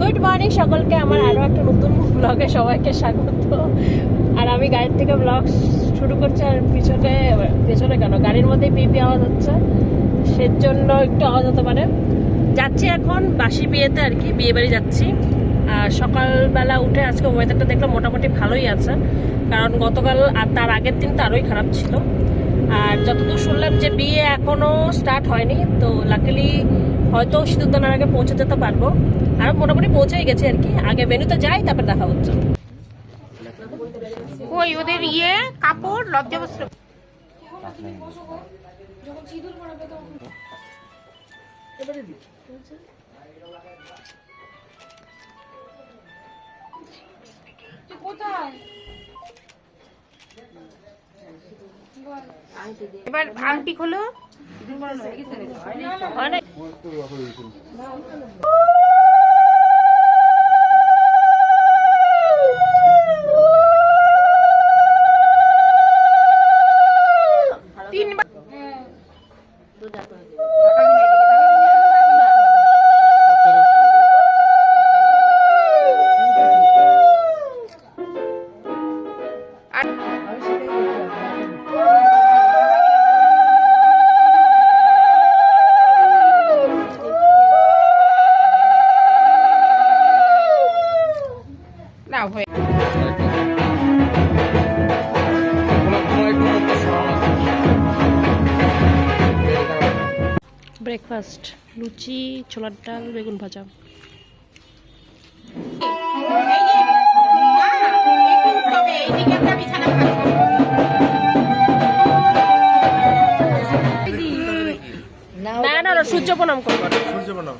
Good morning সকলকে, আমার আরও একটা নতুন ব্লগে সবাইকে স্বাগত। আর আমি গাড়ির থেকে ব্লগ শুরু করছি, আর পিছনে পিছনে কেন? গাড়ির মধ্যে পিপি আওয়াজ হচ্ছে সের জন্য একটু আওয়াজ হতে পারে। যাচ্ছি এখন বাসি বিয়েতে আর কি, বিয়ে বাড়ি যাচ্ছি। আর সকালবেলা উঠে আজকে ওয়েদারটা দেখলাম মোটামুটি ভালোই আছে, কারণ গতকাল আর তার আগের দিন তো আরোই খারাপ ছিল। আর যতদূর শুনলাম যে বিয়ে এখনও স্টার্ট হয়নি, তো লাকিলি হয়তো সিঁদুরদানার আগে পৌঁছে যেতে পারব। আর মোটামুটি পৌঁছেই গেছে আর কি। আগে ভেনুতে যাই তারপর দেখা হচ্ছে। কই ওদের ইয়ে কাপড় লজ্জাবস্ত্র এবার আংটি খোলো। হয় না। ব্রেকফাস্ট লুচি ছোলার ডাল বেগুন ভাজা। না না না সূর্য প্রণাম করব। না। সূর্য প্রণাম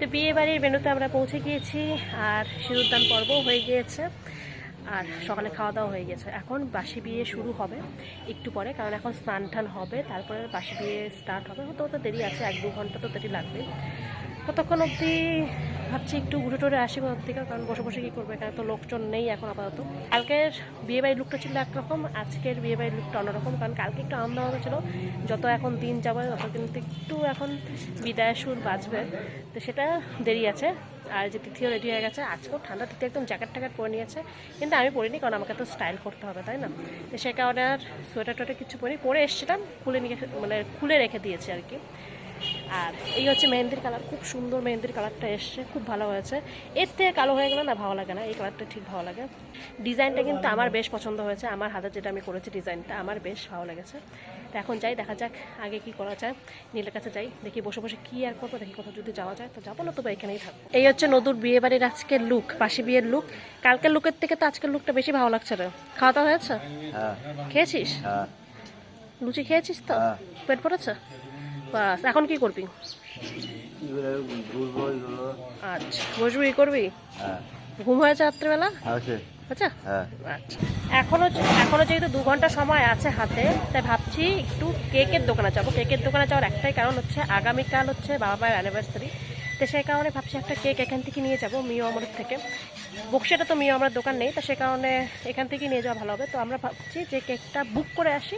তো বিয়ে বাড়ির বেনুতে আমরা পৌঁছে গিয়েছি, আর সিঁদুরদান পর্ব হয়ে গিয়েছে, আর সকালে খাওয়া দাওয়া হয়ে গেছে। এখন বাসি বিয়ে শুরু হবে একটু পরে, কারণ এখন স্নান টান হবে, তারপরে বাসি বিয়ে স্টার্ট হবে। হয়তো তো দেরি আছে, এক দু ঘণ্টা তো দেরি লাগবে। ততক্ষণ অবধি ভাবছি একটু ঘুরে টুরে আসি কোথার থেকে, কারণ বসে বসে কী করব? এখানে তো লোকজন নেই এখন আপাতত। কালকের বিয়ে বাড়ির লুকটা ছিল একরকম, আজকের বিয়ে বাড়ির লুকটা অন্যরকম, কারণ কালকে একটু আনন্দ আনন্দ ছিল। যত এখন দিন যাবে, তত কিন্তু একটু এখন বিদায় সুর বাজবে। তো সেটা দেরি আছে, আর যে তিথিও রেডি হয়ে গেছে, আজকেও ঠান্ডা তিথি, একদম জ্যাকেট ট্যাকেট পরে নিয়েছে। কিন্তু আমি পরিনি, কারণ আমাকে তো স্টাইল করতে হবে, তাই না? তো সে কারণে আর সোয়েটার টোয়েটার কিছু পরিনি, পরে এসেছিলাম, খুলে নিয়ে মানে খুলে রেখে দিয়েছি আর কি। আর এই হচ্ছে মেহেন্দির কালার খুব সুন্দর মেহেন্দির কালারটা এসছে খুব ভালো হয়েছে। এর থেকে কালো হয়ে গেলে না ভালো লাগে না এই কালারটা ঠিক ভালো লাগে। ডিজাইনটা কিন্তু আমার বেশ পছন্দ হয়েছে আমার হাতে যেটা আমি করেছি ডিজাইনটা আমার বেশ ভালো লেগেছে। তো এখন যাই দেখা যাক আগে কি করা যায়। নীলের কাছে যাই দেখি বসে বসে কি আর করব দেখি কোথাও যদি যাওয়া যায় তো যাব না তবে এখানেই থাকব। এই হচ্ছে নদুর বিয়ে বাড়ির আজকের লুক পাশে বিয়ের লুক কালকের লুকের থেকে তো আজকের লুকটা বেশি ভালো লাগছে রে। খাওয়া দাওয়া হয়েছে? হ্যাঁ। খেয়েছিস? হ্যাঁ। লুচি খেয়েছিস তো? হ্যাঁ। পেট ভরেছে? বাস এখন কি করবি? আচ্ছা বসবি করবি? ঘুম হয়েছে রাত্রেবেলা? আচ্ছা হ্যাঁ। আচ্ছা। এখনও এখনও যেহেতু দু ঘণ্টা সময় আছে হাতে তাই ভাবছি একটু কেকের দোকানে যাব। কেকের দোকানে যাওয়ার একটাই কারণ হচ্ছে আগামীকাল হচ্ছে বাবা মায়ের অ্যানিভার্সারি তো সেই কারণে ভাবছি একটা কেক এখান থেকে নিয়ে যাব মিও আমার থেকে। বক্সিটা তো মিও আমার দোকান নেই, তো সে কারণে এখান থেকে নিয়ে যাওয়া ভালো হবে। তো আমরা ভাবছি যে কেকটা বুক করে আসি,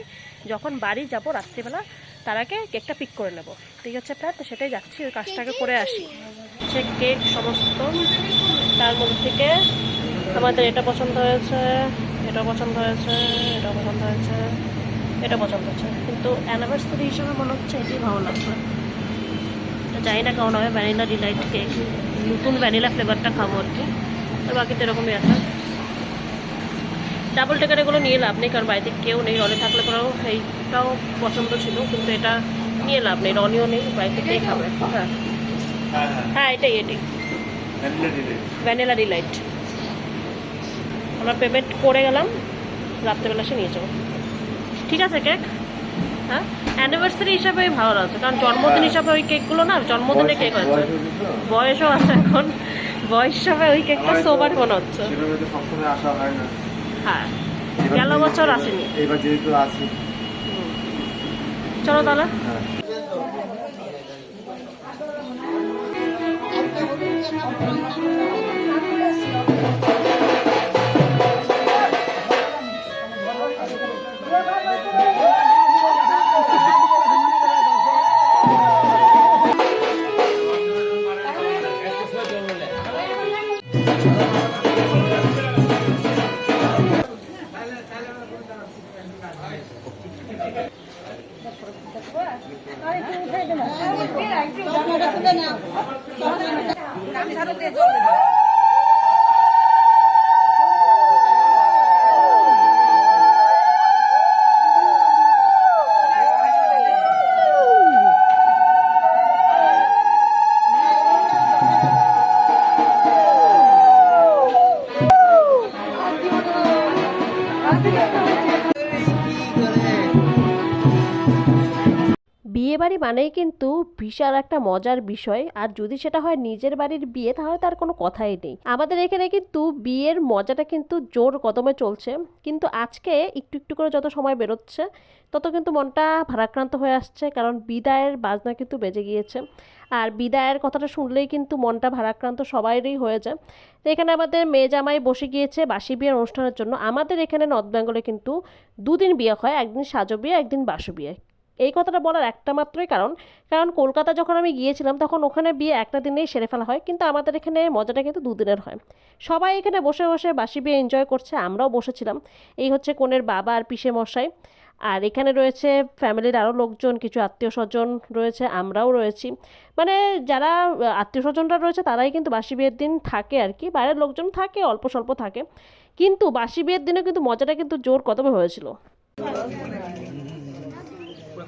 যখন বাড়ি যাব রাত্রিবেলা, তার আগে কেকটা পিক করে নেব। ঠিক আছে প্ল্যান তো সেটাই যাচ্ছি, ওই কাজটাকে করে আসি। হচ্ছে কেক সমস্ত, তার মধ্যে থেকে আমাদের এটা পছন্দ হয়েছে, এটা পছন্দ হয়েছে, এটা পছন্দ হয়েছে, এটা পছন্দ হয়েছে। কিন্তু অ্যানিভার্সারি হিসেবে মনে হচ্ছে এটাই ভালো লাগবে জানি না কেমন হবে ভ্যানিলা ডিলাইট কেক নতুন ভ্যানিলা ফ্লেভারটা খাব আর কি। তো এরকমই আছে। ডাবল টেকার এগুলো নিয়ে লাভ নেই কারণ বাড়িতে কেউ নেই রনি থাকলে পরেও এইটাও পছন্দ ছিল কিন্তু এটা নিয়ে লাভ নেই রনিও নেই বাড়িতে কে খাবে? হ্যাঁ। হ্যাঁ এটাই এটাই। ভ্যানিলা ডিলাইট আমরা পেমেন্ট করে গেলাম রাত্রেবেলা সে নিয়ে যাব। ঠিক আছে কেক হ্যাঁ? অ্যানিভার্সারি হিসাবে ভালো লাগছে কারণ জন্মদিন হিসাবে ওই কেকগুলো না জন্মদিনে কেক হচ্ছে বয়সও আছে এখন। বয়স হিসাবে ওই কেকটা সোবার মনে হচ্ছে। সেভাবে সবসময় আসা হয় না। হ্যাঁ গেল বছর আসেনি। এবার যেহেতু আছি। চলো তাহলে। হ্যাঁ। বাড়ি মানেই কিন্তু বিশাল একটা মজার বিষয়। আর যদি সেটা হয় নিজের বাড়ির বিয়ে, তাহলে তার কোনো কথাই নেই। আমাদের এখানে কিন্তু বিয়ের মজাটা কিন্তু জোর কদমে চলছে। কিন্তু আজকে একটু একটু করে যত সময় বেরোচ্ছে, তত কিন্তু মনটা ভারাক্রান্ত হয়ে আসছে। কারণ বিদায়ের বাজনা কিন্তু বেজে গিয়েছে। আর বিদায়ের কথাটা শুনলেই কিন্তু মনটা ভারাক্রান্ত সবাইরই হয়ে যায়। এখানে আমাদের মেয়ে জামাই বসে গিয়েছে বাসি বিয়ের অনুষ্ঠানের জন্য। আমাদের এখানে নর্থ বেঙ্গলে কিন্তু দুদিন বিয়ে হয়, একদিন সাজো বিয়ে, একদিন বাসু বিয়ে। এই কথাটা বলার একটা মাত্রই কারণ। কারণ কলকাতা যখন আমি গিয়েছিলাম, তখন ওখানে বিয়ে একটা দিনেই সেরে ফেলা হয়, কিন্তু আমাদের এখানে মজাটা কিন্তু দুদিনের হয়। সবাই এখানে বসে বসে বাসি বিয়ে এনজয় করছে, আমরাও বসেছিলাম। এই হচ্ছে কনের বাবা আর পিসে মশাই আর এখানে রয়েছে ফ্যামিলির আরও লোকজন, কিছু আত্মীয় স্বজন রয়েছে, আমরাও রয়েছি। মানে যারা আত্মীয় স্বজনরা রয়েছে, তারাই কিন্তু বাসি বিয়ের দিন থাকে আর কি। বাইরের লোকজন থাকে, অল্প স্বল্প থাকে। কিন্তু বাসি বিয়ের দিনে কিন্তু মজাটা কিন্তু জোর কদমে হয়েছিল।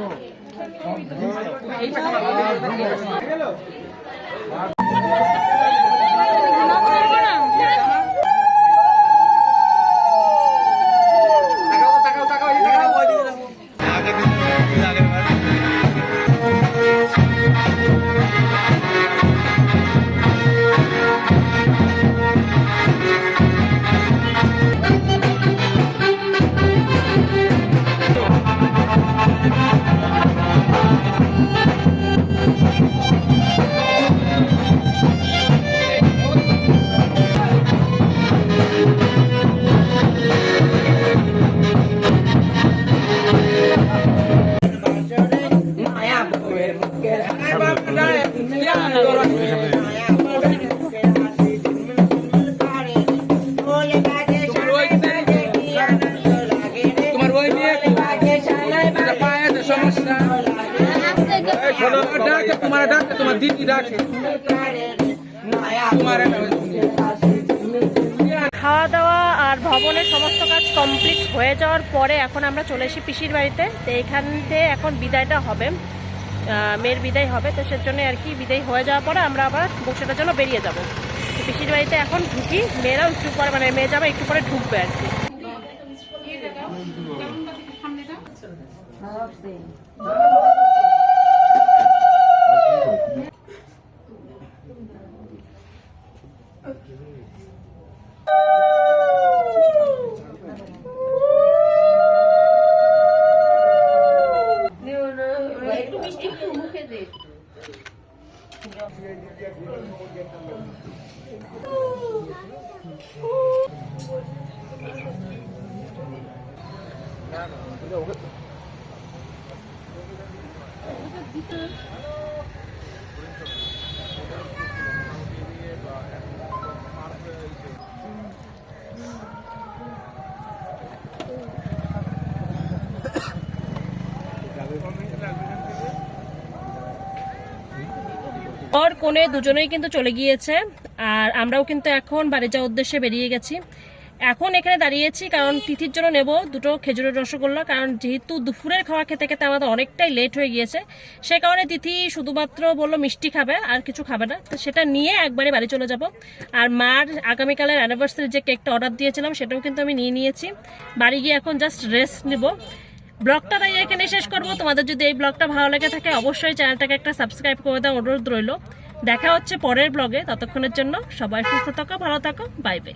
তোমার খাওয়া দাওয়া আর ভবনের সমস্ত কাজ কমপ্লিট হয়ে যাওয়ার পরে এখন আমরা চলে এসি পিসির বাড়িতে। তো এখান থেকে এখন বিদায়টা হবে। মেয়ের বিদায় হবে, তো সেজন্য আর কি বিদায় হয়ে যাওয়ার পরে আমরা আবার বক্সেটার জন্য বেরিয়ে যাব। তো পিসির বাড়িতে এখন ঢুকি, মেয়েরাও একটু পরে মানে মেয়ে যাবে, একটু পরে ঢুকবে আর কি। não está ওর কোণে দুজনেই কিন্তু চলে গিয়েছে, আর আমরাও কিন্তু এখন বাড়ি যাওয়ার উদ্দেশ্যে বেরিয়ে গেছি। এখন এখানে দাঁড়িয়েছি, কারণ তিথির জন্য নেব দুটো খেজুরের রসগোল্লা, কারণ যেহেতু দুপুরের খাওয়া খেতে খেতে আমাদের অনেকটাই লেট হয়ে গিয়েছে। সে কারণে তিথি শুধুমাত্র বলল মিষ্টি খাবে, আর কিছু খাবে না। তো সেটা নিয়ে একবারে বাড়ি চলে যাব। আর মার আগামীকালের অ্যানিভার্সারি যে কেকটা অর্ডার দিয়েছিলাম, সেটাও কিন্তু আমি নিয়ে নিয়েছি। বাড়ি গিয়ে এখন জাস্ট রেস্ট নিব। ব্লগটা তাই এখানে শেষ করব। তোমাদের যদি এই ব্লগটা ভালো লেগে থাকে, অবশ্যই চ্যানেলটাকে একটা সাবস্ক্রাইব করে দেওয়া অনুরোধ রইল। দেখা হচ্ছে পরের ব্লগে। ততক্ষণের জন্য সবাই সুস্থ থাকো, ভালো থাকো। Bye bye